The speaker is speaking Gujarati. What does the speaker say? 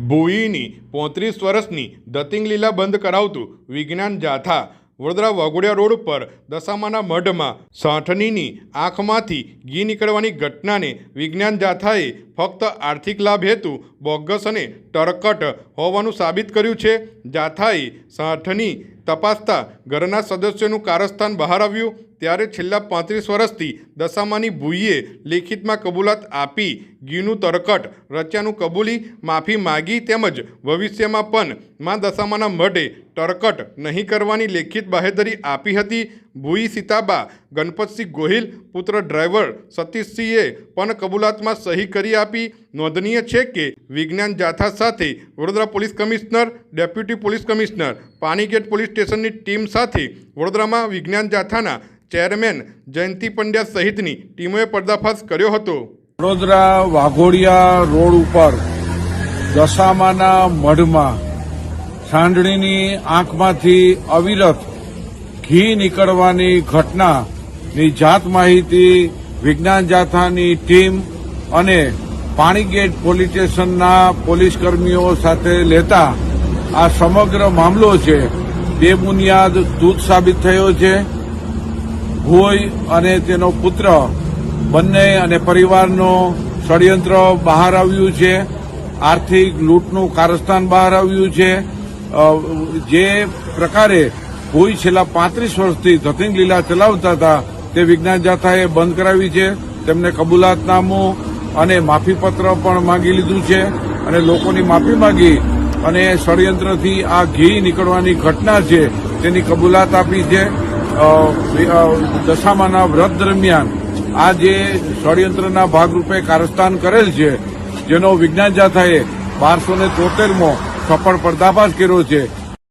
ભૂઈની પોત્રીસ વર્ષની દતિંગ લીલા બંધ કરાવતું વિજ્ઞાન જાથા વડોદરા વાઘોડિયા રોડ પર દશામાના મઢમાં સાઠનીની આંખમાંથી ઘી નીકળવાની ઘટનાને વિજ્ઞાન જાથાએ ફક્ત આર્થિક લાભ હેતુ, બોગસ અને ટરકટ હોવાનું સાબિત કર્યું છે. જાથાએ સાઠની તપાસતા ઘરના સદસ્યોનું કારસ્થાન બહાર આવ્યું, ત્યારે છેલ્લા પાંત્રીસ વર્ષથી દશામાની ભૂઈએ લેખિતમાં કબૂલાત આપી ઘીનું તરકટ, રચ્યાનું કબૂલી, માફી માગી તેમજ ભવિષ્યમાં પણ મા દશામાના મઢે તરકટ નહીં કરવાની લેખિત બાહેધરી આપી હતી. ભૂઈ સીતાબા, ગણપતસિંહ ગોહિલ, પુત્ર ડ્રાઈવર સતીશસિંહે પણ કબૂલાતમાં સહી કરી આપી. નોંધનીય છે કે વિજ્ઞાન જાથા સાથે Vadodara police commissioner, deputy police commissioner, Panigate police સ્ટેશનની ટીમ સાથે વડોદરામાં વિજ્ઞાન જાથાના ચેરમેન જયંતિ પંડ્યા સહિતની ટીમોએ પર્દાફાશ કર્યો હતો. વડોદરા વાઘોડિયા રોડ ઉપર દશામાના મઢમાં સાંડણીની આંખમાંથી અવિરત ઘી નીકળવાની ઘટનાની જાત માહિતી વિજ્ઞાન જાથાની ટીમ અને પાણીગેટ પોલીસ સ્ટેશનના પોલીસ કર્મીઓ સાથે લેતા આ સમગ્ર મામલો છે બેબુનિયાદ દૂધ સાબિત થયો છે. ભોય અને તેનો પુત્ર, બંને અને પરિવારનો ષડયંત્ર બહાર આવ્યું છે. આર્થિક લૂંટનું કારસ્તાન બહાર આવ્યું છે. જે પ્રકારે ભોઈ છેલ્લા પાંત્રીસ વર્ષથી ધતિંગ લીલા ચલાવતા હતા, તે વિજ્ઞાન જાથાએ બંધ કરાવી છે. તેમને કબૂલાતનામું અને માફીપત્ર પણ માંગી લીધું છે અને લોકોની માફી માંગી અને ષડયંત્રથી આ ઘી નીકળવાની ઘટના છે તેની કબૂલાત આપી છે. દશામાના વ્રત દરમિયાન આ જે ષડયંત્રના ભાગરૂપે કારસ્તાન કરેલ છે, જેનો વિજ્ઞાન જાથાએ બારસો ને તોતેરમો સફળ પર્દાફાશ કર્યો છે.